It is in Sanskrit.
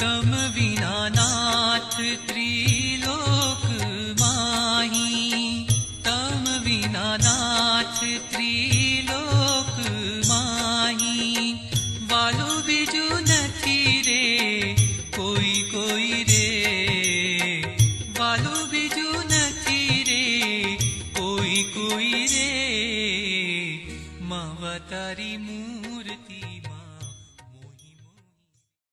ीना ना त्रि लोकमाहि तं बिना ना त्रि लोक माहि। बाल बिजू न कि रे को रे। बाल बिजू न कि रे कुरे मह तरि मूर्ति